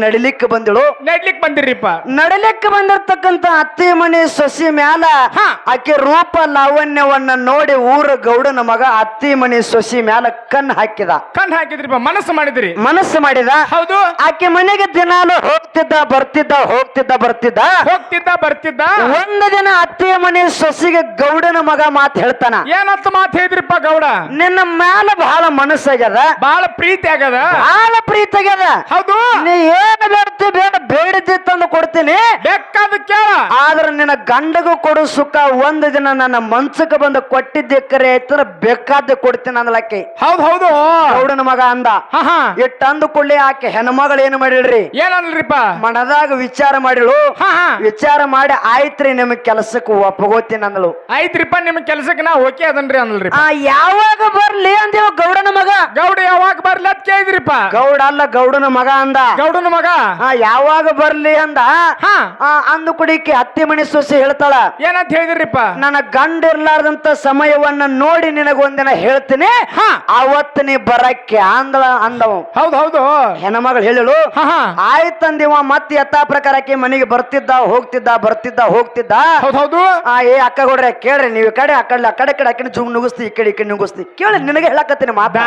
ನಡಿಲಿಕ್ಕೆ ಬಂದಿಳು. ನಡ್ಲಿಕ್ ಬಂದಿರಿಪ್ಪ ನಡಲಿಕ್ಕೆ ಬಂದಿರ್ತಕ್ಕಂತ ಅತ್ತಿ ಮನೆ ಸೊಸಿ ಮ್ಯಾಲ ಹಾ. ಆಕೆ ರೂಪ ಲಾವಣ್ಯವನ್ನ ನೋಡಿ ಊರ ಗೌಡನ ಮಗ ಅತ್ತಿ ಮನೆ ಸೊಸಿ ಮ್ಯಾಲ ಕಣ್ಣು ಹಾಕಿದ. ಕಣ್ ಹಾಕಿದ್ರಿಪ್ಪ ಮನಸ್ಸು ಮಾಡಿದ್ರಿ. ಮನಸ್ಸು ಮಾಡಿದ. ಹೌದು. ಆಕೆ ಮನೆಗೆ ದಿನಾಲು ಹೋಗ್ತಿದ್ದ ಬರ್ತಿದ್ದ ಹೋಗ್ತಿದ್ದ ಬರ್ತಿದ್ದ. ಹೋಗ್ತಿದ್ದ ಬರ್ತಿದ್ದ. ಒಂದು ದಿನ ಅತ್ತೆ ಮನೆ ಸೊಸಿಗೆ ಗೌಡನ ಮಗ ಮಾತು ಹೇಳ್ತಾನ. ಏನಂತ ಮಾತು ಹೇಳಿದ್ರಿಪ್ಪ ಗೌಡ? ನಿನ್ನ ಮ್ಯಾಲ ಬಹಳ ಮನಸ್ಸಾಗ್ಯದ. ಬಹಳ ಪ್ರೀತಿ ಆಗದ ಬಹಳ ಪ್ರೀತಿ ಆಗ್ಯದ. ಹೌದು. ನೀ ಏನ್ ಬೇಡ್ತಿ ಬೇಡ ಬೇಡದಿ ತಂದು ಕೊಡ್ತೀನಿ. ಬೇಕಾದ ಕೇಳ. ಆದ್ರ ನಿನ್ನ ಗಂಡಗೂ ಕೊಡು ಸುಖ. ಒಂದು ದಿನ ನನ್ನ ಮನ್ಸಕ್ಕೆ ಬಂದು ಕೊಟ್ಟಿದ್ದೆ ಕರೆ ಆಯ್ತರ ಬೇಕಾದ ಕೊಡ್ತೀನಿ ಅಂದ್ಲಕ್ಕೆ ಹೌದ್ ಹೌದು. ಗೌಡನ ಮಗ ಅಂದ. ಹಾ ಹಾ. ಇಟ್ಟು ಅಂದು ಕೊಳ್ಳಿ ಆಕೆ. ಹೆಣ್ಮಗಳು ಏನು ಮಾಡಿಳ್ರಿ ಏನಲ್ರಿಪ್ಪ? ಮನದಾಗ ವಿಚಾರ ಮಾಡಿಳು. ಹಾ ಹಾ. ವಿಚಾರ ಮಾಡಿ ಆಯ್ತ್ರಿ ನಿಮ್ ಕೆಲಸಕ್ಕೆ ಒಪ್ಪಗೋತೀನಿ ಅಂದಳು ಆಯ್ತ್ರಿಪ್ಪ ನಿಮ್ ಕೆಲ್ಸಕ್ಕೆ ನಾ ಓಕೆ ಅದನ್ರಿ ಅನ್ಲ್ರಿ ಆ ಯಾವಾಗ ಬರ್ಲಿ ಅಂದೇವ ಗೌಡನ ಮಗ? ಗೌಡ ಯಾವಾಗ ಬರ್ಲಿ ಅದ್ ಕೇಳಿದ್ರಿಪ್ಪ ಗೌಡ ಅಲ್ಲ ಗೌಡನ ಮಗ ಅಂದ. ಗೌಡನ ಮಗ? ಆ ಯಾವಾಗ ಬರ್ಲಿ ಅಂದ? ಹಾ. ಆ ಅಂದು ಕುಡಿಕೆ ಅತ್ತಿ ಮಣಿ ಸೊಸೆ ಹೇಳ್ತಾಳ ಏನಂತ ಹೇಳಿದ್ರಿಪ್ಪ? ನನ್ನ ಗಂಡ ಇರ್ಲಾರ್ದಂತ ಸಮಯವನ್ನ ನೋಡಿ ನಿನಗೊಂದಿನ ಹೇಳ್ತೀನಿ. ಹಾ. ಅವತ್ತು ನೀ ಬರಕ್ಕೆ ಅಂದಳ ಅಂದವ. ಹೌದು ಹೌದು. ಹೆಣ್ಮಗಳು ಹೇಳಲು ಹಾ ಹಾ. ಆಯ್ತಂದಿವ ಮತ್ತೆ ಯಥಾ ಪ್ರಕಾರಕ್ಕೆ ಮನೆಗೆ ಬರ್ತಿದ್ದ ಹೋಗ್ತಿದ್ದ ಬರ್ತಿದ್ದ ಹೋಗ್ತಿದ್ದ? ಹೌದ್ ಹೌದು. ಆ ಏ ಅಕ್ಕ ಕೊಡ್ರೆ ಕೇಳ್ರಿ ನೀವು ಈ ಕಡೆ ಆ ಕಡೆ ಆ ಕಡೆ ಈ ಕಡೆ ಅಕ್ಕಿನ ಜುಮ್ ನುಗಿಸ್ತಿ ಈ ಕಡೆ ಈ ಕಡೆ ನುಗ್ಸ್ತಿ ಕೇಳಿ ನಿನಗೆ ಹೇಳಕತ್ತೀನಿ ಮಾತಾ.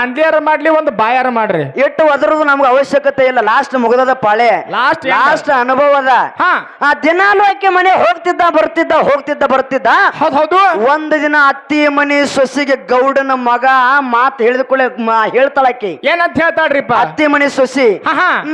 ಮಾಡ್ಲಿ ಒಂದು ಬಾಯಾರ ಮಾಡ್ರಿ. ಎಷ್ಟು ಒದರದು ನಮ್ಗೆ ಅವಶ್ಯಕತೆ ಇಲ್ಲ. ಲಾಸ್ಟ್ ಮುಗ್ದದ ಪಾಳೆ. ಲಾಸ್ಟ್ ಲಾಸ್ಟ್ ಅನುಭವದ ಆ ದಿನಾಲು ಆಕೆ ಮನೆ ಹೋಗ್ತಿದ್ದ ಬರ್ತಿದ್ದ ಹೋಗ್ತಿದ್ದ ಬರ್ತಿದ್ದ? ಹೌದ್ ಒಂದು ದಿನ ಅತ್ತಿ ಮನೆ ಸೊಸಿಗೆ ಗೌಡನ ಮಗ ಮಾತು ಹೇಳಿದ್ಕೊಳ್ಳೆ ಹೇಳ್ತಾಳಾಕಿ ಏನಂತ ಹೇಳ್ತಾಳ್ರಿಪ್ಪ? ಅತ್ತಿ ಮನೆ ಸೊಸಿ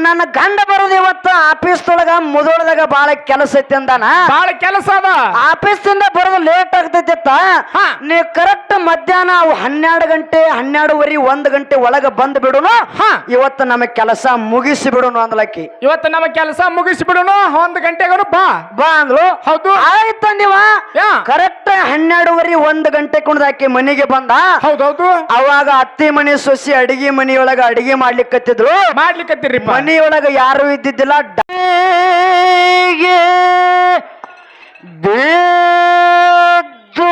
ನನ್ನ ಗಂಡ ಬರೋದು ಇವತ್ತು ಆಫೀಸ್ ತೊಳಗ ಮುದೋಳದಾಗ ಬಾಳ ಕೆಲಸ ಐತಿ ಅಂದಾನ. ಬಾಳ ಕೆಲಸ ಅದ. ಆಫೀಸ್ ಇಂದ ಬರೋದು ಲೇಟ್ ಆಗ್ತೈತಿತ್ತ ಹಾ. ನೀ ಕರೆಕ್ಟ್ ಮಧ್ಯಾಹ್ನ ಹನ್ನೆರಡು ಗಂಟೆ ಹನ್ನೆರಡುವರೆ ಒಂದ್ ಗಂಟೆ ಒಳಗ ಬಂದ್ ಬಿಡೋಣ ಹಾ. ಇವತ್ತು ನಮಗ್ ಕೆಲಸ ಮುಗಿಸಿ ಬಿಡೋಣ ಅಂದ್ಲಕ್ಕಿ ಇವತ್ತು ನಮ್ಮ ಕೆಲಸ ಮುಗಿಸ್ಬಿಡೋಣ ಒಂದ್ ಗಂಟೆಗೂ ಬಾ. ಬಾ ಅಂದ್ಲು. ಹೌದು. ಆಯ್ತಂದಿವ ನೀವ. ಕರೆಕ್ಟ್ ಹನ್ನೆರಡುವರೆ ಒಂದ್ ಗಂಟೆ ಕುಣ್ದಾಕಿ ಮನೆಗೆ ಬಂದ. ಹೌದೌದು. ಅವಾಗ ಅತ್ತಿ ಮನೆ ಸೊಸಿ ಅಡಿಗೆ ಮನೆಯೊಳಗ ಅಡಿಗೆ ಮಾಡ್ಲಿಕ್ಕತ್ತಿದ್ರು ಮಾಡ್ಲಿಕ್ಕತ್ತಿರಿ ಮನೆಯೊಳಗ ಯಾರು ಇದ್ದಿದ್ದಿಲ್ಲ. ಬಿದ್ದು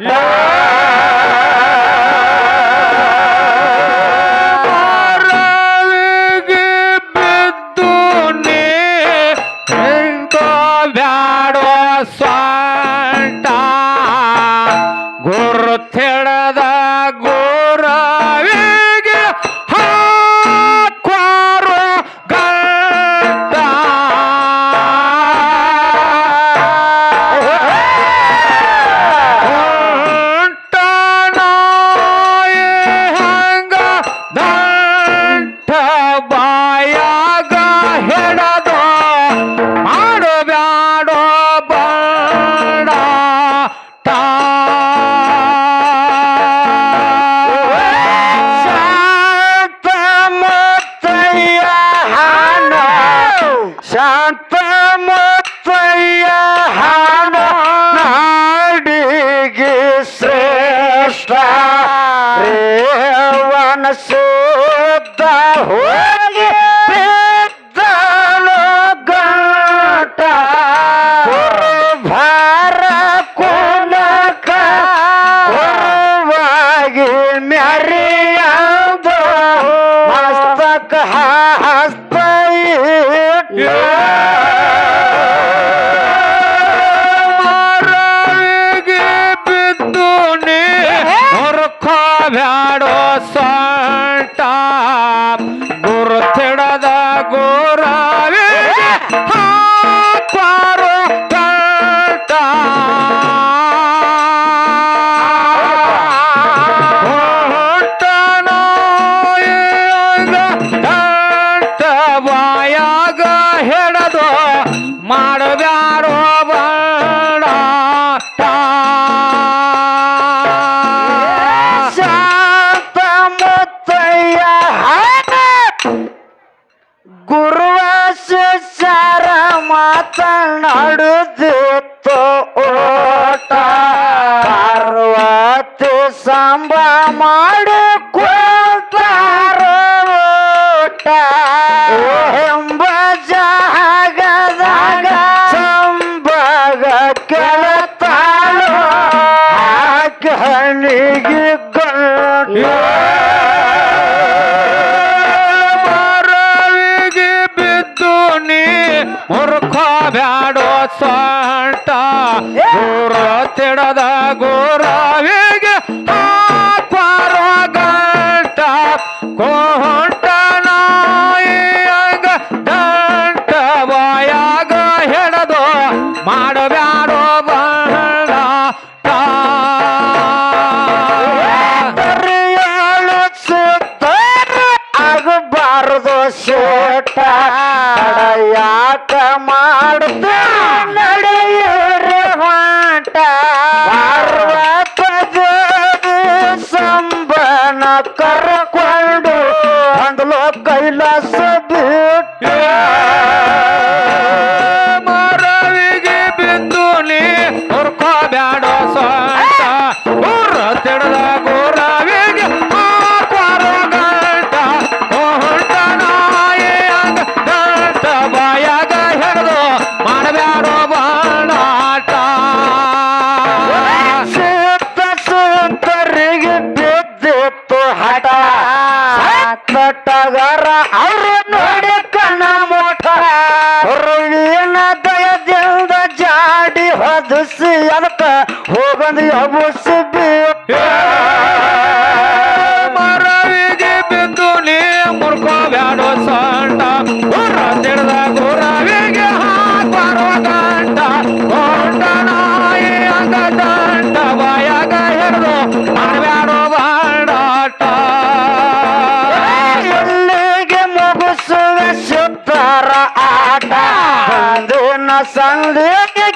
Yeah! The Yeah. நாடுது ಸೊಂಟ ಗೋರ ತೆಡದ ಗೋರಾವಿಗೆ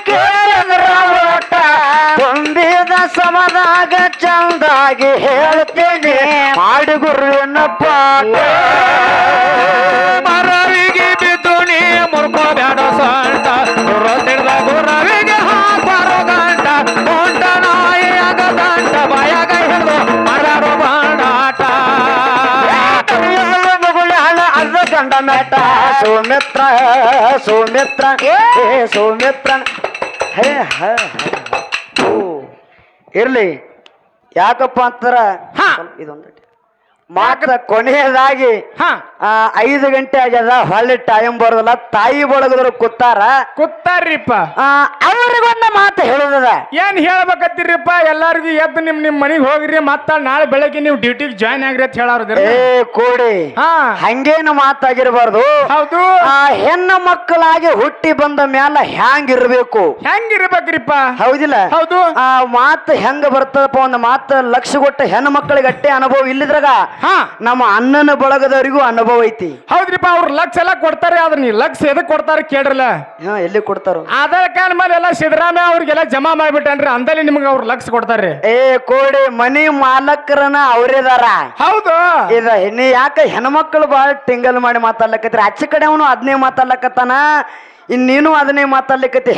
ಸಂಧಿಗೆ ಕೇಳಿದ್ರ ಓಟ ತುಂಬಿದ ಸಮದಾಗ ಚಂದಾಗಿ ಹೇಳ್ತೇನೆ. ಮಾಡಿ ಗುರುವಿನ ಪಾಠ. ಮರವಿಗೆ ಬಿದ್ದು ನೀ ಮುರ್ಕೋಬೇಡ ಸೊಂಟ. ತಿಳಿದ ತಿಡ್ದ ಗುರವಿಗೆ ಹಾಕೋ ಗಂಟ. ಕೊಂಡ ನಾಯಿಯಾಗ ದಂಟ ಬಾಯಾಗ ಹಿಡಿದು ಮಾಡಬ್ಯಾಡೋ ಬಾಡಾಟ ಮಗುಳ ಅರ್ಧ ಗಂಡ ಮೆಟ್ಟ ಸುಮಿತ್ರ ಸುಮಿತ್ರ ಏ ಸೌಮಿತ್ರ. ಹೇ ಹ. ಓ ಇರಲಿ ಯಾಕಪ್ಪ ಅಂತಾರ ಹಾ. ಇದೊಂದು ಮಾತ ಕೊನೆಯದಾಗಿ ಹಾ. ಐದು ಗಂಟೆ ಆಗ್ಯದ ಹೊಳ್ಳಿ ಟೈಮ್ ಬರೋದಿಲ್ಲ. ತಾಯಿ ಬಳಗದ್ರು ಕೂತಾರ. ಕೂತಾರ್ರಿಪ್ಪ. ಆ, ಅವ್ರಿಗೊಂದು ಮಾತು ಹೇಳೋದದ. ಏನ್ ಹೇಳ್ಬೇಕತ್ತೀರಿಪ್ಪ ಎಲ್ಲಾರ್ಗು ಎದ್ದು ನಿಮ್ ನಿಮ್ ಮನಿಗ್ ಹೋಗ್ರಿ ಮತ್ತ ನಾಳೆ ಬೆಳಗ್ಗೆ ನೀವು ಡ್ಯೂಟಿಗೆ ಜಾಯ್ನ್ ಆಗ್ರಿ ಅಂತ ಹೇಳಾರ್ದ್ರಿ ಏ ಕೂಡಿ. ಹಾ. ಹಂಗೇನು ಮಾತಾಗಿರ್ಬಾರ್ದು. ಹೌದು. ಆ ಹೆಣ್ಣು ಮಕ್ಕಳಾಗಿ ಹುಟ್ಟಿ ಬಂದ ಮ್ಯಾಲ ಹ್ಯಾಂಗಿರ್ಬೇಕು? ಹೆಂಗಿರ್ಬೇಕ್ರಿಪ್ಪ? ಹೌದಿಲ್ಲ. ಹೌದು. ಆ ಮಾತು ಹೆಂಗ ಬರ್ತದಪ್ಪ? ಒಂದು ಮಾತು ಲಕ್ಷ ಕೊಟ್ಟ ಹೆಣ್ಣು ಮಕ್ಕಳಿಗೆ ಅಟ್ಟೆ ಅನುಭವ ಇಲ್ಲಿದ್ರಾಗ. ಹಾ. ನಮ್ಮ ಅಣ್ಣನ ಬಳಗದವರಿಗೂ ಅನುಭವ ಐತಿ. ಹೌದ್ರಿಪ್ಪ ಅವ್ರು ಲಕ್ಷ ಎಲ್ಲ ಕೊಡ್ತಾರೆ ಆದ್ರೆ ನೀವು ಲಕ್ಷ ಎದಕ್ ಕೊಡ್ತಾರೆ ಕೇಳ್ರಲ್ಲ? ಹಾ ಎಲ್ಲಿ ಕೊಡ್ತಾರ? ಆಧಾರ್ ಕಾರ್ಡ್ ಮೇಲೆ ಎಲ್ಲ ಸಿದ್ದರಾಮಯ್ಯ ಅವ್ರಿಗೆಲ್ಲ ಜಮಾ ಮಾಡ್ಬಿಟ್ಟನ್ರಿ ಅಂದಲ್ಲಿ ನಿಮ್ಗೆ ಅವ್ರು ಲಕ್ಷ ಕೊಡ್ತಾರೆ. ಏ ಕೋಡಿ ಮನಿ ಮಾಲಕರನ ಅವ್ರಿದಾರ ಹೌದು. ಇದ ನೀ ಯಾಕ ಹೆಣ್ಮಕ್ಳು ಬಾಳ ಟಿಂಗಲ್ ಮಾಡಿ ಮಾತಾಡ್ಲಕತ್ರಿ ಅಚ್ಚ ಕಡೆ ಅವನು ಅದ್ನೇ ಮಾತಾಡ್ಲಕತ್ತಾನ. ಇನ್ ನೀನು ಅದನ್ನೇ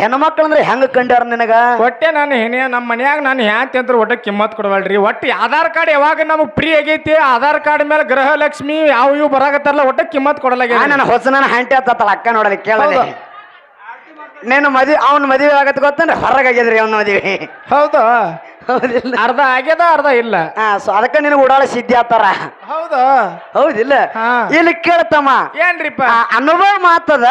ಹೆಣ್ಮಕ್ಳು ಅಂದ್ರೆ ಹೆಂಗ ಕಂಡ್ಯಾರ ನಿನಗ? ಒಟ್ಟೆ ನಾನು ಏನೇ ನಮ್ಮ ಮನ್ಯಾಗ ನಾನು ಹ್ಯಾಂತಿ ಅಂತ ಒಟ್ಟ ಕಿಮ್ಮತ್ ಕೊಡವಲ್ರಿ ಒಟ್ಟು ಆಧಾರ್ ಕಾರ್ಡ್ ಯಾವಾಗ ನಮಗೆ ಫ್ರೀ ಆಗೈತಿ ಆಧಾರ್ ಕಾರ್ಡ್ ಮೇಲೆ ಗೃಹಲಕ್ಷ್ಮಿ ಯಾವ ಇವು ಬರಾಕತ್ತಾರಲ್ಲ ಒಟ್ಟ ಕಿಮ್ಮತ್ ಆ ಕೊಡಲಾಗ್ಯ ನನ್ನ ಹೊಸನ ಹಂಟಿ ಆತಲ್ಲ ಅಕ್ಕ ನೋಡಲಿ ಕೇಳಲಿ. ನೀನು ಮದುವೆ ಅವ್ನ ಮದುವೆ ಆಗತ್ತೆ ಗೊತ್ತಂದ್ರೆ ಹೊರಗಾಗಿದ್ರಿ ಅವ್ನ ಮದುವೆ. ಹೌದು. ಹೌದಿಲ್ಲ. ಅರ್ಧ ಆಗ್ಯದ ಅರ್ಧ ಇಲ್ಲ. ಹಾ ಸೊ ಅದಕ್ಕೆ ನಿನಗೆ ಉಡಾಳ ಸಿದ್ಧಿ ಆತಾರ? ಹೌದು? ಹೌದಿಲ್ಲ. ಹಾ. ಇಲ್ಲಿ ಕೇಳ್ತಮ್ಮ. ಏನ್ರಿಪ್ಪ? ಆ ಅನುಭವ ಮಾತದ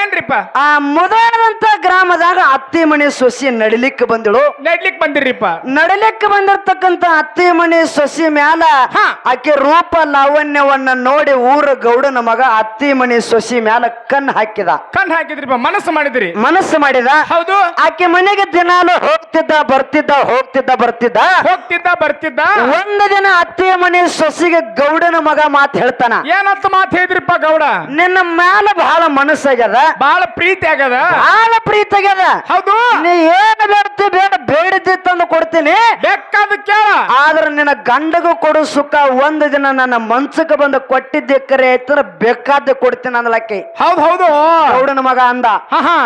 ಏನ್ರಿಪ್ಪ? ಆ ಮುದಾಡದಂತ ಗ್ರಾಮದಾಗ ಅತ್ತಿ ಮನೆ ಸೊಸಿ ನಡಿಲಿಕ್ಕೆ ಬಂದಳು. ನೆಡ್ಲಿಕ್ ಬಂದಿರಿಪ್ಪ ನಡಲಿಕ್ಕೆ ಬಂದಿರ್ತಕ್ಕಂತ ಅತ್ತಿ ಮನೆ ಸೊಸಿ ಮ್ಯಾಲ ಹಾ. ಆಕೆ ರೂಪ ಲಾವಣ್ಯವನ್ನ ನೋಡಿ ಊರ ಗೌಡನ ಮಗ ಅತ್ತಿ ಮನೆ ಸೊಸಿ ಮ್ಯಾಲ ಕಣ್ಣು ಹಾಕಿದ. ಕಣ್ ಹಾಕಿದ್ರಿಪ್ಪ ಮನಸ್ಸು ಮಾಡಿದ್ರಿ. ಮನಸ್ಸು ಮಾಡಿದ. ಹೌದು. ಆಕೆ ಮನೆಗೆ ದಿನಾಲು ಹೋಗ್ತಿದ್ದ ಬರ್ತಿದ್ದ ಹೋಗ್ತಿದ್ದ ಬರ್ತಿದ್ದ? ಹೋಗ್ತಿದ್ದ ಬರ್ತಿದ್ದ. ಒಂದು ದಿನ ಅತ್ತೆಯ ಮನೆ ಸೊಸಿಗೆ ಗೌಡನ ಮಗ ಮಾತು ಹೇಳ್ತಾನ. ಏನಂತ ಮಾತ್ ಹೇಳಿದ್ರಿಪ್ಪ ಗೌಡ? ನಿನ್ನ ಮ್ಯಾಲ ಬಹಳ ಮನಸ್ಸಾಗ್ಯದ. ಬಹಳ ಪ್ರೀತಿ ಆಗದ ಬಹಳ ಪ್ರೀತಿ ಆಗ್ಯದ. ಹೌದು. ನೀ ಏನ್ ಬೇಡ್ತಿ ಬೇಡ ಬೇಡದಿ ತಂದು ಕೊಡ್ತೀನಿ. ಬೇಕಾದ ಕೇಳ. ಆದ್ರೆ ನಿನ್ನ ಗಂಡಗೂ ಕೊಡು ಸುಖ. ಒಂದು ದಿನ ನನ್ನ ಮನ್ಸಕ್ಕೆ ಬಂದು ಕೊಟ್ಟಿದ್ದೆ ಕರೆ ಆಯ್ತಂದ್ರೆ ಬೇಕಾದ ಕೊಡ್ತೀನಿ ಅಂದ್ಲಕ್ಕೆ. ಹೌದ್ ಹೌದು. ಗೌಡನ ಮಗ ಅಂದ. ಹಾ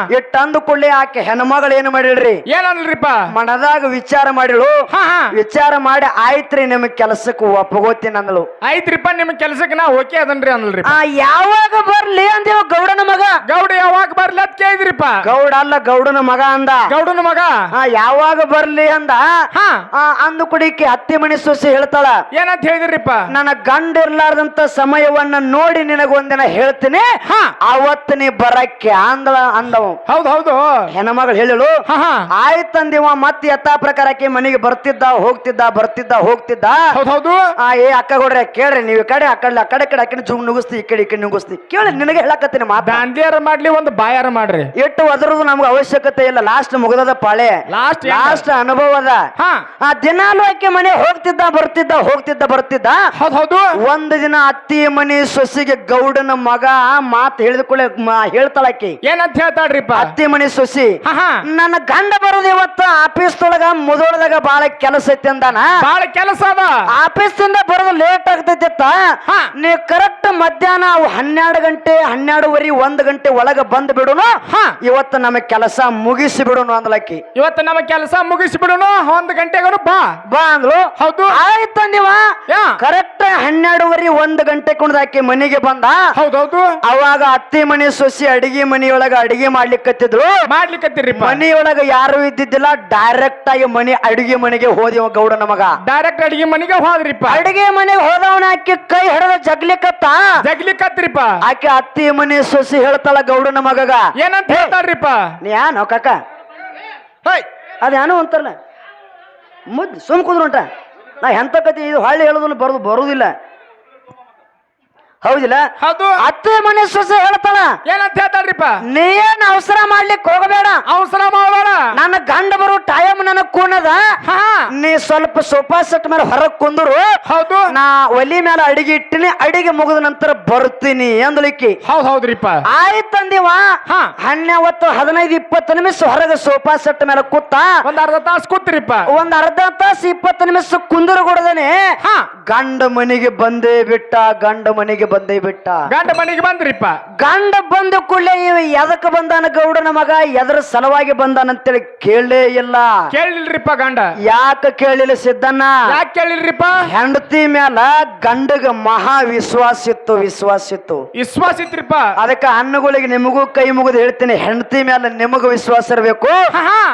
ಕೊಳ್ಳಿ ಆಕೆ ಹೆಣ್ಮಗಳು ಏನು ಮಾಡಿಳ್ರಿ ಏನಲ್ರಿಪ್ಪ ಮನದಾಗ ವಿಚಾರ ಮಾಡಿಳು ಹಾ ವಿಚಾರ ಮಾಡಿ ಆಯ್ತ್ರಿ ನಿಮ್ ಕೆಲಸಕ್ಕೆ ಒಪ್ಪಗೋತೀನಿ ಅಂದಳು ಆಯ್ತ್ರಿಪ್ಪ ನಿಮ್ ಕೆಲಸಕ್ಕೆ ನಾ ಓಕೆ ಅದನ್ರಿ ಅಂದ್ರಿ ಆ ಯಾವಾಗ ಬರ್ಲಿ ಅಂದೇವ ಗೌಡನ ಮಗ. ಗೌಡ ಯಾವಾಗ ಬರ್ಲಿ ಅಂತ ಕೇಳಿದ್ರಿಪ್ಪ. ಗೌಡ ಅಲ್ಲ ಗೌಡನ ಮಗ ಅಂದ. ಗೌಡನ ಮಗ? ಆ ಯಾವಾಗ ಬರ್ಲಿ ಅಂದ? ಹಾ. ಆ ಅಂದು ಕುಡಿಕೆ ಹತ್ತಿ ಮಣಿ ಸೊಸಿ ಹೇಳ್ತಾಳ. ಏನಂತ ಹೇಳಿದ್ರಿಪ್ಪ? ನನ್ನ ಗಂಡ ಇರ್ಲಾರ್ದಂತ ಸಮಯವನ್ನ ನೋಡಿ ನಿನಗೊಂದಿನ ಹೇಳ್ತೀನಿ. ಹಾ. ಅವತ್ತ ನೀ ಬರಕ್ಕೆ ಅಂದಳ ಅಂದವ. ಹೌದ್ ಹೌದು. ಹೆಣ್ಮಗಳು ಹೇಳಿಳು ಹಾ ಹಾ. ಆಯ್ತಂದಿವ ಮತ್ತೆ ಯಥಾ ಪ್ರಕಾರಕ್ಕೆ ಆಕೆ ಮನೆಗೆ ಬರ್ತಿದ್ದ ಹೋಗ್ತಿದ್ದ ಬರ್ತಿದ್ದ ಹೋಗ್ತಿದ್ದ. ಹೌದ್ ಹೌದು. ಆ ಏ ಅಕ್ಕ ಕೊಡ್ರೆ ಕೇಳ್ರಿ ನೀವು ಈ ಕಡೆ ಆ ಕಡೆ ಆ ಕಡೆ ಈ ಕಡೆ ಜುಮ್ ನುಗ್ಸ್ತಿ ಈ ಕಡೆ ಈ ಕಡೆ ನುಗ್ಸ್ತಿ ಕೇಳಿ ನಿನಗೆ ಹೇಳಕತ್ತೀನಿ ಮಾತ. ಮಾಡ್ಲಿ ಒಂದು ಬಾಯಾರ ಮಾಡ್ರಿ. ಎಷ್ಟು ಒದರದು ನಮ್ಗೆ ಅವಶ್ಯಕತೆ ಇಲ್ಲ. ಲಾಸ್ಟ್ ಮುಗದದ ಪಾಳೆ. ಲಾಸ್ಟ್ ಲಾಸ್ಟ್ ಅನುಭವ ಅದ. ಹಾ. ಆ ದಿನಾಲು ಆಕೆ ಮನೆ ಹೋಗ್ತಿದ್ದ ಬರ್ತಿದ್ದ ಹೋಗ್ತಿದ್ದ ಬರ್ತಿದ್ದ. ಹೌದೌದು ಹೌದು. ಒಂದು ದಿನ ಅತ್ತಿ ಮನೆ ಸೊಸಿಗೆ ಗೌಡನ ಮಗ ಮಾತು ಹೇಳಿದ್ಕೊಳ್ಳೆ ಹೇಳ್ತಾಳ ಅಕ್ಕಿ ಏನಂತ ಹೇಳ್ತಾಳ್ರಿಪ್ಪ? ಅತ್ತಿ ಮನೆ ಸೊಸಿ ಹಾ ಹಾ. ನನ್ನ ಗಂಡ ಬರೋದು ಇವತ್ತ ಆಫೀಸ್ ಒಳಗ ಮುದೋಳದಾಗ ಬಾಳ ಕೆಲಸ ಐತಿ ಅಂದಾನ? ಬಾಳ ಕೆಲಸ ಅದ. ಆಫೀಸ್ ಇಂದ ಬರೋದು ಲೇಟ್ ಆಗ್ತೈತಿತ್ತ? ಹಾ. ನೀ ಕರೆಕ್ಟ್ ಮಧ್ಯಾಹ್ನ ಹನ್ನೆರಡು ಗಂಟೆ ಹನ್ನೆರಡುವರೆ ಒಂದ್ ಗಂಟೆ ಒಳಗ ಬಂದ್ ಬಿಡುನು? ಹಾ. ಇವತ್ತು ನಮ್ಮ ಕೆಲಸ ಮುಗಿಸಿ ಬಿಡುನು ಅಂದ್ಲಕ್ಕಿ. ಇವತ್ತು ನಮ್ಮ ಕೆಲಸ ಮುಗಿಸಿ ಬಿಡೋಣ ಒಂದ್ ಗಂಟೆಗೂ ಬಾ. ಬಾ ಅಂದ್ರು ಹೌದು. ಆಯ್ತ ನೀವ ಕರೆಕ್ಟ್ ಹನ್ನೆರಡುವರೆ ಒಂದ್ ಗಂಟೆ ಕುಣದಾಕಿ ಮನೆಗೆ ಬಂದ. ಹೌದೌದು. ಅವಾಗ ಅತ್ತಿ ಮನೆ ಸೊಸಿ ಅಡಿಗೆ ಮನೆಯೊಳಗ ಅಡಿಗೆ ಮಾಡ್ಲಿಕ್ಕತ್ತಿದ್ರು ಮಾಡ್ಲಿಕ್ಕತ್ತಿರಿ ಮನೆಯೊಳಗ ಯಾರು ಇದ್ದಿದ್ದಿಲ್ಲ ಡೈರೆಕ್ಟ್ ಆಗಿ ಮನೆ ಅಡಿಗೆ ಮನೆಗೆ ಹೋದ ಗೌಡನ ಮಗ. ಡೈರೆಕ್ಟ್ ಅಡಿಗೆ ಮನೆಗೆ ಹೋದ್ರಿಪ್ಪ. ಅಡಿಗೆ ಮನೆಗೆ ಹೋದವನ ಆಕೆ ಕೈ ಹಿಡಿದ ಜಗ್ಲಿಕತ್ತ? ಜಗ್ಲಿಕತ್ರಿಪ್ಪ. ಆಕೆ ಅತ್ತಿ ಮನೆ ಸೊಸಿ ಹೇಳ್ತಾಳ ಗೌಡನ ಮಗಗ. ಏನಂತ ಹೇಳ್ತಾರ್ರಿಪ್ಪ ಯಾನೋ ಕಾಕ? ಹೋಯ್ ಅದೇನೋ ಅಂತಾರಲ್ಲ. ಮುದ್ ಸುಮ್ ಕುದ್ರಂಟ. ಉಂಟ ನಾ ಎಂತ ಕತಿ ಇದು ಹಳ್ಳಿ ಹೇಳೋದನ್ನು ಬರೋದು ಬರುದಿಲ್ಲ. ಹೌದಿಲ್ಲ? ಹೌದು. ಅತ್ತೆ ಮನೆ ಸೊಸೆ ಹೇಳ್ತಾಳ ಏನಂತ ಹೇಳ್ತಾರ್ರಿಪ್ಪ ನೀ ಏನ್ ಅವಸರ ಮಾಡ್ಲಿಕ್ಕೆ ಹೋಗಬೇಡ. ಅವಸರ ಮಾಡಬೇಡ. ನನ್ನ ಗಂಡ ಬರೋ ಟೈಮ್ ನನಗ್ ಕೂನದ? ಹಾ. ನೀ ಸ್ವಲ್ಪ ಸೋಫಾ ಸೆಟ್ ಮೇಲೆ ಹೊರಗ್ ಕುಂದ್ರು. ಹೌದು. ನಾ ಒಲಿ ಮೇಲೆ ಅಡಿಗೆ ಇಟ್ಟಿನಿ ಅಡಿಗೆ ಮುಗಿದ ನಂತರ ಬರ್ತೀನಿ ಅಂದ್ಲಿಕ್ಕಿ ಹೌದ್ ಹೌದ್ರಿಪ್ಪ. ಆಯ್ತಂದಿವ ಹಾ. ಹನ್ನೆವತ್ತು ಹದಿನೈದು ಇಪ್ಪತ್ತು ನಿಮಿಷ ಹೊರಗೆ ಸೋಫಾ ಸೆಟ್ ಮೇಲೆ ಕೂತ. ಒಂದ್ ಅರ್ಧ ತಾಸು ಕೂತ್ರಿಪ್ಪ. ಒಂದ್ ಅರ್ಧ ತಾಸು ಇಪ್ಪತ್ತು ನಿಮಿಷ ಕುಂದರು ಕೊಡದೇನೆ ಹಾ. ಗಂಡ ಮನೆಗೆ ಬಂದೇ ಬಿಟ್ಟ ಗಂಡ ಮನೆಗೆ ಬಂದೇ ಬಿಟ್ಟ. ಗಂಡ ಮನೆಗೆ ಬಂದ್ರಿಪ್ಪ. ಗಂಡ ಬಂದ ಕೂಡಲೇ ಇವ ಎದಕ್ ಬಂದಾನ ಗೌಡನ ಮಗ? ಎದರ ಸಲುವಾಗಿ ಬಂದಾನಂತೇಳಿ ಕೇಳಲೇ ಇಲ್ಲ. ಕೇಳಿಲ್ರಿಪ್ಪ ಗಂಡ. ಯಾಕೆ ಕೇಳಿಲ್ಲ ಸಿದ್ದಣ್ಣ? ಯಾಕೆ ಕೇಳಿಲ್ರಿಪ್ಪ? ಹೆಂಡತಿ ಮ್ಯಾಲ ಗಂಡಗ ಮಹಾ ವಿಶ್ವಾಸ ಇತ್ತು ವಿಶ್ವಾಸ ಇತ್ತು. ವಿಶ್ವಾಸ ಇತ್ರಿಪ್ಪ. ಅದಕ್ಕೆ ಅನ್ನಗಳಿಗೆ ನಿಮಗೂ ಕೈ ಮುಗಿದು ಹೇಳ್ತೀನಿ ಹೆಂಡತಿ ಮ್ಯಾಲ ನಿಮಗೂ ವಿಶ್ವಾಸ ಇರಬೇಕು.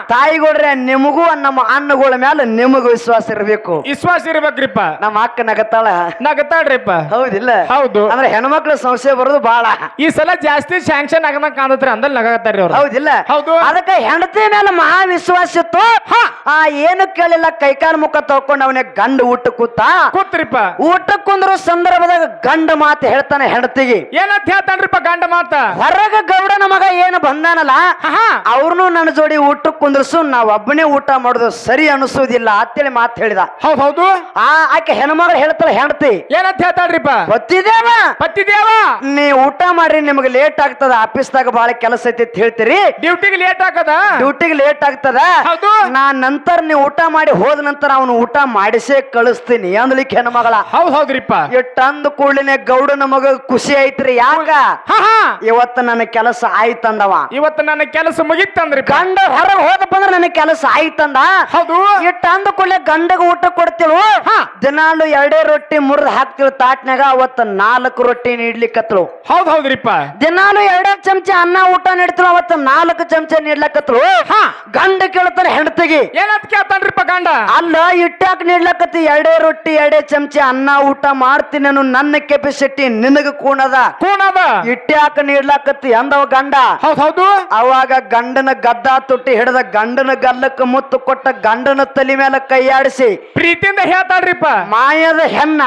ತಾಯಿಗೊಡ್ರೆ ನಿಮಗೂ ನಮ್ಮ ಅನ್ನಗಳ ಮ್ಯಾಲ ನಿಮಗೂ ವಿಶ್ವಾಸ ಇರಬೇಕು. ವಿಶ್ವಾಸ ಇರ್ಬೇಕ್ರಿಪ್ಪ. ನಮ್ಮ ಅಕ್ಕ ನಗತಾಳ. ನಗತಾಳ್ರಿಪ್ಪ. ಹೌದಿಲ್ಲ? ಹೌದು. ಅಂದ್ರೆ ಹೆಣ್ಮಕ್ಳ ಸಂಶಯ ಬರೋದು ಬಹಳ ಈ ಸಲ ಜಾಸ್ತಿ ಸ್ಯಾಂಕ್ಷನ್ ಆಗದಂಗ ಕಾಣತ್ರಿ ಅಂದಲ್ಲಿ ನಗತ್ತಾರ್ರಿ ಅವ್ರು. ಹೌದಿಲ್ಲ? ಹೌದು. ಅದಕ್ಕೆ ಹೆಂಡತಿ ಮೇಲೆ ಮಹಾ ವಿಶ್ವಾಸ ಇತ್ತು. ಹಾ. ಆ ಏನು ಕೇಳಿಲ್ಲ ಕೈಕಾಲ್ ಮುಖ ತಳ್ಕೊಂಡು ಅವನೇ ಗಂಡ ಊಟ ಕೂತ. ಕೂತ್ರಿಪ್ಪ. ಊಟ ಕುಂದ್ರ ಸಂದರ್ಭದಾಗ ಗಂಡ ಮಾತು ಹೇಳ್ತಾನೆ ಹೆಂಡತಿಗೆ. ಏನಂತ ಹೇಳ್ತಾನ್ರಿಪ್ಪ ಗಂಡ ಮಾತ? ಹೊರಗ ಗೌಡನ ಮಗ ಏನು ಬಂದಾನಲ್ಲ ಹಾ, ಅವ್ರನ್ನು ನನ್ನ ಜೋಡಿ ಊಟ ಕುಂದ್ರಸು ನಾವ್ ಒಬ್ಬನೇ ಊಟ ಮಾಡುದು ಸರಿ ಅನಿಸೋದಿಲ್ಲ ಅಂತೇಳಿ ಮಾತು ಹೇಳಿದ. ಹೌದ್ ಹೌದು. ಆ ಆಕೆ ಹೆಣ್ಮಗಳು ಹೇಳ್ತಾಳೆ ಹೆಂಡತಿ. ಏನಂತ ಹೇಳ್ತಾಳ್ರಿಪ್ಪ ಗೊತ್ತಿದೇವ ಪತಿದೇವ ನೀ ಊಟ ಮಾಡ್ರಿ ನಿಮಗೆ ಲೇಟ್ ಆಗ್ತದ ಆಫೀಸ್ದಾಗ ಬಹಳ ಕೆಲಸ ಐತಿ ಅಂತ ಹೇಳ್ತೀರಿ. ಡ್ಯೂಟಿಗೆ ಲೇಟ್ ಆಗದ ಡ್ಯೂಟಿಗೆ ಲೇಟ್ ಆಗ್ತದ. ಹೌದು. ನಾ ನಂತರ ನೀ ಊಟ ಮಾಡಿ ಹೋದ ನಂತರ ಅವನು ಊಟ ಮಾಡಿಸೇ ಕಳಿಸ್ತೀನಿ ಅಂದ್ಲಿಕ್ಕೆ ಹೆಣ್ಮಗಳ ಹೌದ್ ಹೌದ್ರಿಪ್ಪ. ಇಟ್ಟಂದ ಕೂಡಲಿನ ಗೌಡನ ಮಗ ಖುಷಿ ಐತ್ರಿ ಯಾಕ? ಹಾ ಹಾ. ಇವತ್ತ ನನ್ನ ಕೆಲಸ ಆಯ್ತಂದವ. ಇವತ್ತು ನನ್ನ ಕೆಲಸ ಮುಗಿತಂದ್ರಿ ಗಂಡ ಹೊರಗೆ ಹೋದಪ್ಪ ಅಂದ್ರೆ ನನ್ನ ಕೆಲಸ ಆಯ್ತಂದ? ಹೌದು. ಇಟ್ಟ ಅಂದ ಕೂಡಲೇ ಗಂಡಗ ಊಟ ಕೊಡ್ತೇವು ಹಾ. ದಿನಾಲು ಎರಡೇ ರೊಟ್ಟಿ ಮುರಿದು ಹಾಕ್ತಿವಿ ತಾಟ್ನಾಗ ಅವತ್ತ ನಾಲ್ಕು ರೊಟ್ಟಿ ನೀಡ್ಲಿಕ್ಕತ್ಳು ಹೌದ್ ಹೌದ್ರಿಪ್ಪ. ದಿನಾಲು ಎರಡ ಚಮಚ ಅನ್ನ ಊಟ ನೀಡ್ತಿಳು ಅವತ್ತ ನಾಲ್ಕು ಚಮಚ ನೀಡ್ಲಕತ್ಳು ಹಾ. ಗಂಡ ಕೇಳ್ತಾನೆ ಹೆಂಡತಿಗೆ. ಏನಂತ ಕೇಳ್ತಾನ್ರಿಪ್ಪ ಗಂಡ? ಅಲ್ಲ ಇಟ್ಟಾಕ್ ನೀಡ್ಲಕತ್ತಿ ಎರಡೇ ರೊಟ್ಟಿ ಎರಡೇ ಚಮಚ ಅನ್ನ ಊಟ ಮಾಡ್ತೀನಿ ನಾನು ನನ್ನ ಕೆಪಾಸಿಟಿ ನಿನಗ ಕೂಣದ. ಕೂಣದ? ಇಟ್ಟ್ಯಾಕ ನೀಡ್ಲಕತ್ತಿ ಅಂದವ ಗಂಡ. ಹೌದ್ ಹೌದು. ಅವಾಗ ಗಂಡನ ಗದ್ದ ತುಟ್ಟಿ ಹಿಡಿದ ಗಂಡನ ಗಲ್ಲಕ್ಕೆ ಮುತ್ತು ಕೊಟ್ಟ ಗಂಡನ ತಲೆ ಮೇಲೆ ಕೈಯಾಡಿಸಿ ಪ್ರೀತಿಯಿಂದ ಹೇಳ್ತಾಳ್ರಿಪ್ಪ ಮಾಯದ ಹೆಣ್ಣ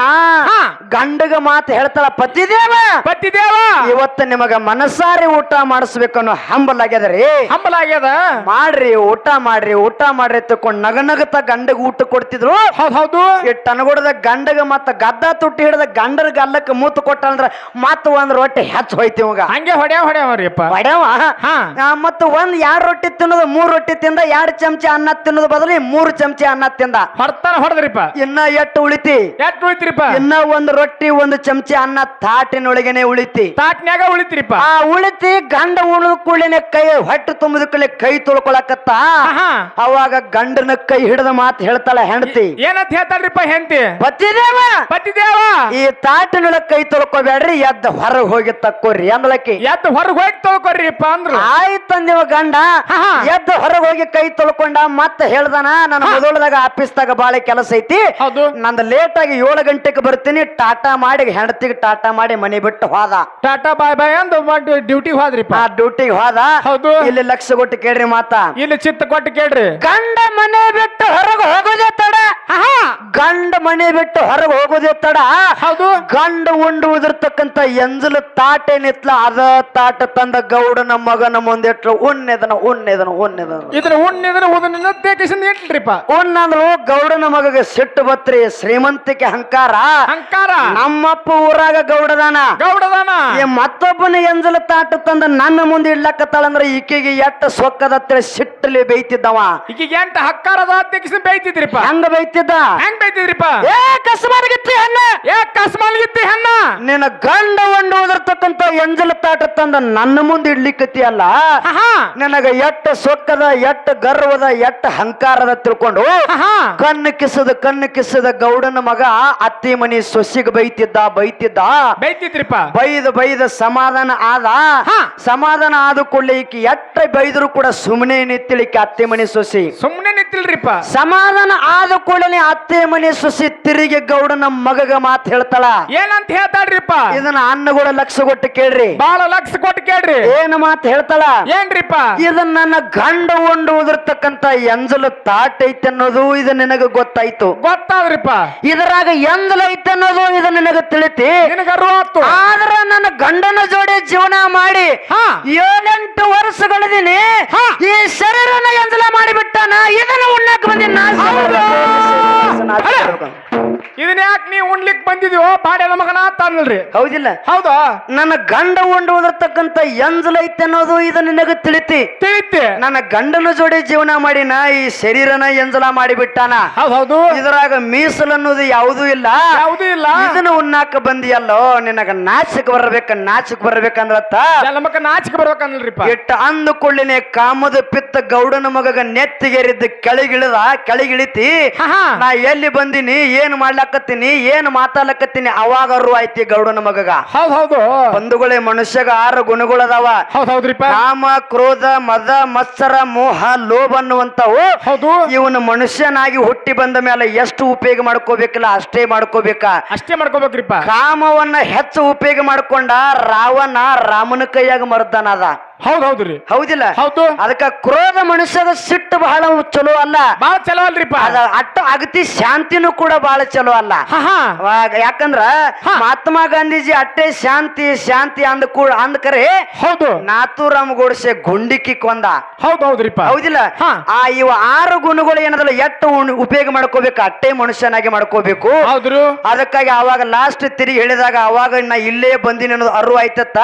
ಹಾ. ಗಂಡಗ ಮಾತು ಹೇಳ್ತಾಳ ಪತಿದೇವ? ಪತಿದೇವ? ಇವತ್ತು ನಿಮಗ ಮನಸಾರಿ ಊಟ ಮಾಡಿಸ್ಬೇಕು ಅನ್ನೋ ಹಂಬಲ್ ಆಗ್ಯದ್ರಿ ಹಂಬಲ ಆಗ್ಯದ? ಮಾಡ್ರಿ ಊಟ ಮಾಡ್ರಿ ಊಟ ಮಾಡ್ರಿ ತಕೊಂಡ್ ನಗ ನಗತ ಗಂಡಗ ಊಟ ಕೊಡ್ತಿದ್ರು. ಹೌದ್ ಹೌದು. ಈ ಗಂಡಗ ಮತ್ತ ಗದ್ದ ತುಟ್ಟಿ ಹಿಡಿದ ಗಂಡರ ಗಲ್ಲಕ್ಕೆ ಮೂತ್ ಕೊಟ್ಟ ಅಂದ್ರ ಮತ್ತ ಒಂದ್ ರೊಟ್ಟಿ ಹೆಚ್ಚ ಹೋಯ್ತಿ ಇವಾಗ. ಹಂಗೆ ಹೊಡ್ಯಾ ಹೊಡ್ಯಾವ್ರಿಪ್ಪ. ಹೊಡ್ಯಾವ? ಹಾ. ಮತ್ತ ಒಂದ್ ಎರಡ್ ರೊಟ್ಟಿ ತಿನ್ನೋದು ಮೂರ್ ರೊಟ್ಟಿ ತಿಂದ ಎರಡ್ ಚಮಚ ಅನ್ನ ತಿನ್ನೋದು ಬದಲಿ ಮೂರ್ ಚಮಚ ಅನ್ನ ತಿಂದ. ಹೊಡ್ತಾರ ಹೊಡೆದ್ರಿಪ್ಪ. ಇನ್ನ ಎಟ್ಟು ಉಳಿತಿ? ಎಟ್ ಉಳಿತ್ರಿಪ್ಪ? ಇನ್ನ ಒಂದ್ ರೊಟ್ಟಿ ಒಂದು ಚಮಚ ಅನ್ನ ತಾಟಿನೊಳಗೆನೆ ಉಳಿತಿ. ತಾಟ್ನ್ಯಾಗ ಉಳಿತಿರಿಪ್ಪ. ಆ ಉಳಿತಿ ಗಂಡ ಉಳಿದ ಕೂಡಲೇ ಕೈ ಹೊಟ್ಟೆ ತುಂಬಿದ ಕೂಡಲೇ ಕೈ ತೊಳ್ಕೊಳಕತ್ತ. ಅವಾಗ ಗಂಡನ ಕೈ ಹಿಡಿದ ಮಾತು ಹೇಳ್ತಾಳ ಹೆಂಡತಿ. ಏನಂತ ಹೇಳ್ತಾಳ್ರಿಪ್ಪ ಹೆಂಡತಿ? ಪತಿದೇವ! ಪತಿದೇವ! ಈ ತಾಟಿನೊಳಗೆ ಕೈ ತೊಳ್ಕೊಬೇಡ್ರಿ ಎದ್ದ ಹೊರಗೆ ಹೋಗಿ ತಕ್ಕೋರಿ ಅಂದ್ಲಕ್ಕಿ ಎದ್ದು ಹೊರಗೆ ಹೋಗಿ ತೊಳ್ಕೊರಿಪ್ಪ ಅಂದ್ರು. ನೀವು ಗಂಡ. ಎದ್ದ ಹೊರಗೆ ಹೋಗಿ ಕೈ ತೊಳ್ಕೊಂಡ ಮತ್ತೆ ಹೇಳ್ದಾನ ನನ್ನ ಮೊದಲದಾಗ ಆಫೀಸ್ದಾಗ ಬಾಳೆ ಕೆಲಸ ಐತಿ. ನಂದು ಲೇಟ್ ಆಗಿ ಏಳು ಗಂಟೆಗೆ ಬರ್ತೀನಿ ಟಾಟಾ ಮಾಡಿ ಹೆಂಡತಿಗೆ ಟಾಟಾ ಮಾಡಿ ಮನೆ ಬಿಟ್ಟು ಹೋದ. ಟಾಟಾ ಬಾಯ್ ಬಾಯ್ ಅಂದು ಡ್ಯೂಟಿ ಹೋದ್ರಿಪ್ಪ. ಆ ಡ್ಯೂಟಿಗೆ ಹೋದ. ಹೌದು. ಇಲ್ಲಿ ಲಕ್ಷ ಕೊಟ್ಟು ಕೇಳ್ರಿ ಮಾತ. ಇಲ್ಲಿ ಚಿತ್ತ ಕೊಟ್ಟು ಕೇಳ್ರಿ. ಗಂಡ ಮನೆ ಬಿಟ್ಟು ಹೊರಗೆ ಹೋಗೋದೇ ತಡ. ಗಂಡ ಮನೆ ಬಿಟ್ಟು ಹೊರಗೆ ಹೋಗೋದೇ ತಡ. ಹೌದು. ಗಂಡ ಉಂಡು ಉದಿರ್ತಕ್ಕಂತ ಎಂಜಲು ತಾಟೆ ನಿತ್ಲ ಅದ ತಾಟ ತಂದ ಗೌಡನ ಮಗನ ಮುಂದಿಟ್ರು ಉಣ್ಣೆದನ ಉಣ್ಣೆದನ ಉಣ್ಣೆದನ. ಇದನ್ನ ಉಣ್ಣೆದನ ಉದನ ತೇಕಿಸಿಂದ ಇಟ್ರಿಪ್ಪ ಉಣ್ಣಂದ್ರು ಗೌಡನ ಮಗಗೆ ಸಿಟ್ಟು ಬತ್ರಿ ಶ್ರೀಮಂತಿಕೆ ಹಂಕಾರ ಅಹಂಕಾರ. ನಮ್ಮಪ್ಪ ಊರಾಗ ಗೌಡದಾನ. ಗೌಡದಾನ. ಈ ಮತ್ತೊಬ್ಬನ ಎಂಜಲ ತಾಟ ತಂದ ನನ್ನ ಮುಂದೆ ಇಡ್ಲಕತ್ತಾಳಂದ್ರ ಈಕೆಗೆ ಎಟ್ಟ ಸೊಕ್ಕದ ಸಿಟ್ಟಲ್ಲಿ ಬೈತಿದ್ದವ ಈಕಿಗೆ ಎಂಟ ಹಕ್ಕಾರದ ತೆಗಿಸಿ ಬೈತಿದ್ರಿಪ್ಪ ಹೆಂಗ ಬೈತಿದ್ದ ಹೆಂಗ್ ಬೈತಿದ್ರಿಪ್ಪ ಏ ಕಸಬಾರಗಿತ್ತಿ ಹೆಣ್ಣ. ಏ ಕಸ್ಮಾಲ್ಗಿತ್ತಿ ಹೆಣ್ಣ. ನಿನ್ನ ಗಂಡ ಒಂದು ಓದಿರ್ತಕ್ಕಂತ ಎಂಜಲ ತಾಟ ತಂದ ನನ್ನ ಮುಂದೆ ಇಡ್ಲಿಕ್ಕತಿ ಅಲ್ಲ ನನಗ ಎಟ್ಟ ಸೊಕ್ಕದ ಎಟ್ಟ ಗರ್ವದ ಎಟ್ಟ ಹಂಕಾರದ ತಿಳ್ಕೊಂಡು ಕಣ್ಣು ಕಿಸದ ಕಣ್ಣು ಕಿಸದ ಗೌಡನ ಮಗ ಅತ್ತಿ ಮನಿ ಸೊಸಿಗೆ ಬೈತಿದ್ದ ಬೈತಿದ್ದ. ಬೈತಿದ್ರಿಪ್ಪ ಬೈದ ಬೈದ ಸಮಾಧಾನ ಆದ? ಸಮಾಧಾನ ಆದ ಕೂಡಲೇ ಈಕಿ ಎಟ್ಟ ಬೈದ್ರು ಕೂಡ ಸುಮ್ಮನೆ ನಿತ್ತಿಳಿಕೆ ಅತ್ತೆ ಮನಿ ಸೊಸಿ. ಸುಮ್ನೆ ನಿತ್ತಿಲ್ರಿಪ್ಪ ಸಮಾಧಾನ ಆದ ಕೂಡಲೇ ಅತ್ತೆ ಮನಿ ಸೊಸಿ ತಿರುಗಿ ಗೌಡನ ಮಗಗ ಮಾತು ಹೇಳ್ತಾಳ. ಏನಂತ ಹೇಳ್ತಾಳ್ರಿಪ್ಪ? ಇದನ್ನ ಅನ್ನಗಳ ಲಕ್ಷ ಕೊಟ್ಟು ಕೇಳ್ರಿ. ಬಾಳ ಲಕ್ಷ ಕೊಟ್ಟು ಕೇಳ್ರಿ. ಏನ್ ಮಾತು ಹೇಳ್ತಾಳ? ಏನ್ರಿಪ್ಪ? ಇದನ್ನ ನನ್ನ ಗಂಡ ಉಂಡು ಉದಿರ್ತಕ್ಕಂತ ಎಂಜಲು ತಾಟ್ ಐತೆ ಅನ್ನೋದು ಇದು ನಿನಗ ಗೊತ್ತಾಯ್ತು. ಗೊತ್ತಾದ್ರಿಪ್ಪ. ಇದರಾಗ ಎಂಜಲ ಐತೆ ಅನ್ನೋದು ಇದು ನಿನಗ ತಿಳಿತಿ. ನಿನಗ ಅರುವತ್ತು ಆದ್ರ ನನ್ನ ಗಂಡನ ಜೋಡಿ ಜೀವನ ಮಾಡಿ ಹಾ. ಏಳೆಂಟು ವರ್ಷಗಳಿದ್ದೀನಿ ಹಾ. ಈ ಶರೀರನ ಎಂಜಲ ಮಾಡಿಬಿಟ್ಟಾನ? ಇದನ್ನ ಉಣ್ಣಕ್ ಬಂದಿನ ಇದನ್ನ ಯಾಕೆ ನೀ ಉಣ್ಲಿಕ್ ಬಂದಿದ್ಯೋ? ಬಾಡ್ಯದ ಮಗನ ತಾನಲ್ರಿ ಹೌದಿಲ್ಲ. ಹೌದಾ? ನನ್ನ ಗಂಡ ಉಂಡು ಉದಿರ್ತಕ್ಕಂತ ಎಂಜಲ್ ಐತೆ ಅನ್ನೋದು ಇದು ನಿನಗ ತಿಳಿತಿ. ತಿಳಿತಿ. ನನ್ನ ಗಂಡನ ಜೋಡಿ ಜೀವನ ಮಾಡಿನ ಈ ಶರೀರನ ಎಂಜಲ ಮಾಡಿಬಿಟ್ಟಾನ. ಹೌದ್ ಹೌದು ಇದರಾಗ ಮೀಸಲು ಅನ್ನೋದು ಯಾವುದೂ ಇಲ್ಲ. ಯಾವುದೂ ಇಲ್ಲ. ಇದನ್ನ ಉಣ್ಣಾಕ ಬಂದಿಯಲ್ಲೋ? ನಿನಗ ನಾಚಿಕ್ ಬರ್ಬೇಕ ನಾಚಿಕ್ ಬರ್ಬೇಕಂದ್ರತ್ತ? ನಮಗ ನಾಚಕ್ ಬರ್ಬೇಕಂದ್ರಿಪ್ಪ ಇಟ್ಟ ಅಂದುಕೊಳ್ಳಿನೇ ಕಾಮದ ಪಿತ್ತ ಗೌಡನ ಮಗಗ ನೆತ್ತಿಗೇರಿದ್ದ ಕೆಳಗಿಳಿದ ಕೆಳಗಿಳಿತಿ. ನಾ ಎಲ್ಲಿ ಬಂದಿನಿ ಏನ್ ಮಾಡ್ಲಕತ್ತೀನಿ ಏನ್ ಮಾತಾಡ್ಲಕತ್ತೀನಿ ಅವಾಗ ಅರು ಐತಿ ಗೌಡನ ಮಗಗ. ಹೌದ್ ಹೌದು. ಬಂಧುಗಳೇ ಮನುಷ್ಯಗ ಆರು ಗುಣಗಳದಾವ ಹೌದ್ ಹೌದ್ರಿಪ್ಪ. ಕಾಮ ಕ್ರೋಧ ಮದ ಮತ್ಸರ ಮೋಹ ಲೋಭ ಅನ್ನುವಂತವು ಹೌದು. ಇವನು ಮನುಷ್ಯನಾಗಿ ಹುಟ್ಟಿ ಬಂದ ಮೇಲೆ ಎಷ್ಟು ಉಪಯೋಗ ಮಾಡ್ಕೋಬೇಕಿಲ್ಲ ಅಷ್ಟೇ ಮಾಡ್ಕೋಬೇಕ. ಅಷ್ಟೇ ಮಾಡ್ಕೋಬೇಕ್ರಿಪ್ಪ. ಕಾಮವನ್ನ ಹೆಚ್ಚು ಉಪಯೋಗ ಮಾಡ್ಕೊಂಡ ರಾವಣ ರಾಮನ ಕೈಯಾಗ ಮರ್ದನದ. ಹೌದ್ ಹೌದ್ರಿ. ಹೌದಿಲ್ಲ. ಹೌದು. ಅದಕ್ಕ ಕ್ರೋಧ ಮನುಷ್ಯದ ಸಿಟ್ಟು ಬಹಳ ಚಲೋ ಅಲ್ಲ. ಬಾಳ ಚಲೋ ಅಲ್ರಿಪ್ಪ. ಅದ ಅಟ್ಟ ಅಗತಿ ಶಾಂತಿನೂ ಕೂಡ ಬಹಳ ಚಲೋ ಅಲ್ಲ. ಯಾಕಂದ್ರ. ಮಹಾತ್ಮ ಗಾಂಧೀಜಿ ಅಟ್ಟೆ ಶಾಂತಿ ಶಾಂತಿ ಅಂದ ಕೂಡ ಅಂದ ಕರೆ ಹೌದು. ನಾಥೂರಾಮ್ ಗೋಡ್ಸೆ ಗುಂಡಿಕ್ಕಿ ಕೊಂದ. ಹೌದ್ ಹೌದ್ರಿಪ್ಪ. ಹೌದಿಲ್ಲ. ಆ ಇವ ಆರು ಗುಣಗಳು ಏನದಲ್ಲ ಎಟ್ಟು ಉಪಯೋಗ ಮಾಡ್ಕೋಬೇಕು ಅಟ್ಟೆ ಮನುಷ್ಯನಾಗಿ ಮಾಡ್ಕೋಬೇಕು. ಹೌದ್ರು. ಅದಕ್ಕಾಗಿ ಅವಾಗ ಲಾಸ್ಟ್ ತಿರುಗಿ ಹೇಳಿದಾಗ ಅವಾಗ ನಾ ಇಲ್ಲೇ ಬಂದಿನ ಅನ್ನೋದು ಅರು ಆಯ್ತತ್ತ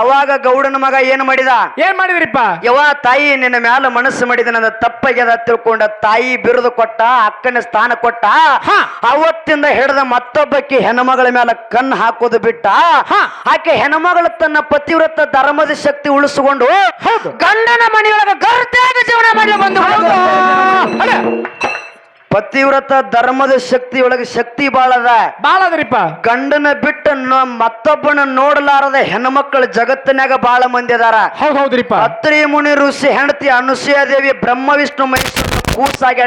ಅವಾಗ ಗೌಡನ ಮಗ ಏನ್ ಮಾಡಿದ ಏನ್ ಮಾಡಿದ್ರಿಪ್ಪ ಯವ ತಾಯಿ ನಿನ್ನ ಮ್ಯಾಲ ಮನಸ್ಸು ಮಾಡಿದ ನನ್ನ ತಪ್ಪಾಗ್ಯದ ತಿಳ್ಕೊಂಡ ತಾಯಿ ಬಿರುದು ಕೊಟ್ಟ ಅಕ್ಕನ ಸ್ಥಾನ ಕೊಟ್ಟ ಹಾ. ಅವತ್ತಿಂದ ಹಿಡಿದ ಮತ್ತೊಬ್ಬಕ್ಕೆ ಹೆಣ್ಮಗಳ ಮ್ಯಾಲ ಕಣ್ಣು ಹಾಕೋದು ಬಿಟ್ಟ ಹಾ. ಆಕೆ ಹೆಣ್ಮಗಳು ತನ್ನ ಪತಿವ್ರತ ಧರ್ಮದ ಶಕ್ತಿ ಉಳಿಸಿಕೊಂಡು. ಗಂಡನ ಮನೆಯೊಳಗ ಗರ್ತ್ಯಾಗ ಜೀವನ ಮಾಡಲು ಬಂದು ಪತಿವ್ರತ ಧರ್ಮದ ಶಕ್ತಿ ಒಳಗೆ ಶಕ್ತಿ ಬಾಳದ ಬಾಳ ಅದ್ರಿಪ್ಪ. ಗಂಡನ ಬಿಟ್ಟು ನ- ಮತ್ತೊಬ್ಬನ ನೋಡಲಾರದ ಹೆಣ್ಮಕ್ಳು ಜಗತ್ತಿನಾಗ ಬಾಳ ಮಂದಿ ಅದಾರ. ಹೌದ್ ಹೌದ್ರಿಪ್ಪ. ಅತ್ರಿ ಮುನಿ ಋಷಿ ಹೆಂಡತಿ ಅನುಸೂಯ ದೇವಿ ಬ್ರಹ್ಮ ವಿಷ್ಣು ಮಹೇಶ್ವರ ಕೂಸಾಗಿ